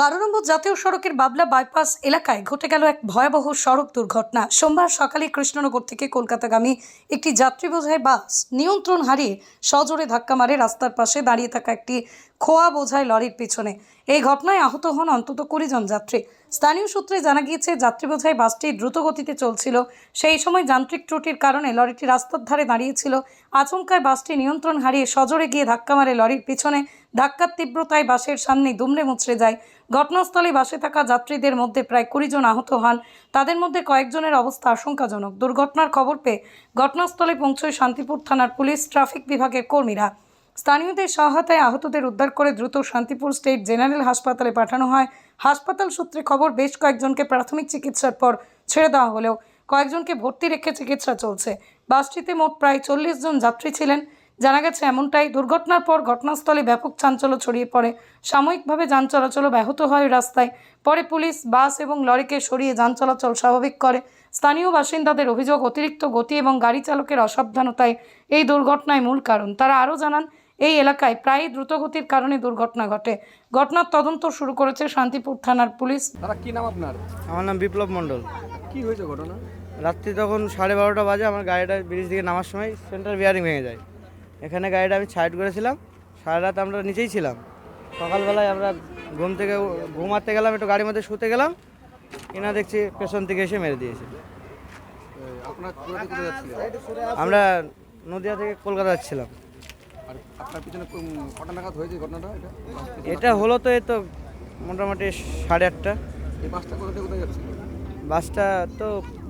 বারো নম্বর জাতীয় সড়কের বাবলা বাইপাস এলাকায় ঘটে গেল এক ভয়াবহ সড়ক দুর্ঘটনা। সোমবার সকালে কৃষ্ণনগর থেকে কলকাতাগামী একটি যাত্রী বোঝাই বাস নিয়ন্ত্রণ হারিয়ে সজোরে ধাক্কা মারে রাস্তার পাশে দাঁড়িয়ে থাকা একটি খোয়া বোঝাই লরির পিছনে। এই ঘটনায় আহত হন অন্তত কুড়ি জন যাত্রী। স্থানীয় সূত্রে জানা গিয়েছে যাত্রী বোঝাই বাসটি দ্রুত গতিতে চলছিল। সেই সময় যান্ত্রিক ত্রুটির কারণে লরিটি রাস্তার ধারে দাঁড়িয়েছিল। আচমকায় বাসটি নিয়ন্ত্রণ হারিয়ে সজোরে গিয়ে ধাক্কা মারে লরির পিছনে। ধাক্কার তীব্রতায় বাসের সামনে দুমড়ে মুচড়ে যায়। ঘটনাস্থলে বাসে থাকা যাত্রীদের মধ্যে প্রায় কুড়ি জন আহত হন। তাদের মধ্যে কয়েকজনের অবস্থা আশঙ্কাজনক। দুর্ঘটনার খবর পেয়ে ঘটনাস্থলে পৌঁছয় শান্তিপুর থানার পুলিশ, ট্রাফিক বিভাগের কর্মীরা। স্থানীয়দের সহায়তায় আহতদের উদ্ধার করে দ্রুত শান্তিপুর স্টেট জেনারেল হাসপাতালে পাঠানো হয়। হাসপাতাল সূত্রে খবর, বেশ কয়েকজনকে প্রাথমিক চিকিৎসার পর ছেড়ে দেওয়া হলেও কয়েকজনকে ভর্তি রেখে চিকিৎসা চলছে। বাসটিতে মোট প্রায় চল্লিশ জন যাত্রী ছিলেন। জানা গেছে এমনটাই দুর্ঘটনার পর ঘটনাস্থলে ব্যাপক চাঞ্চল্য ছড়িয়ে পড়ে। সাময়িকভাবে যান চলাচলও ব্যাহত হয় রাস্তায়। পরে পুলিশ বাস এবং লরিকে সরিয়ে যান চলাচল স্বাভাবিক করে। স্থানীয় বাসিন্দাদের অভিযোগ অতিরিক্ত গতি এবং গাড়ি চালকের অসাবধানতায় এই দুর্ঘটনায় মূল কারণ। তারা আরও জানান এই এলাকায় প্রায়ই দ্রুতগতির কারণে দুর্ঘটনা ঘটে। ঘটনার তদন্ত শুরু করেছে শান্তিপুর থানার পুলিশ। দাদা কি নাম আপনার? আমার নাম বিপ্লব মণ্ডল। কি হয়েছে ঘটনা? রাত্রি তখন সাড়ে বারোটা বাজে আমার গাড়িটা ব্রিজ দিকে নামার সময় সেন্টার বিয়ারিং ভেঙে যায়। এখানে গাড়িটা আমি সাইড করেছিলাম সারা রাত আমরা নিচেই ছিলাম। সকালবেলায় আমরা ঘুম থেকে ঘুমাতে গেলাম একটু গাড়ির মধ্যে শুতে গেলাম কিনা দেখছি পেছন থেকে এসে মেরে দিয়েছে। আমরা নদিয়া থেকে কলকাতা যাচ্ছিলাম। এটা হলো তো এই তো মোটামুটি সাড়ে আটটা। বাসটা তো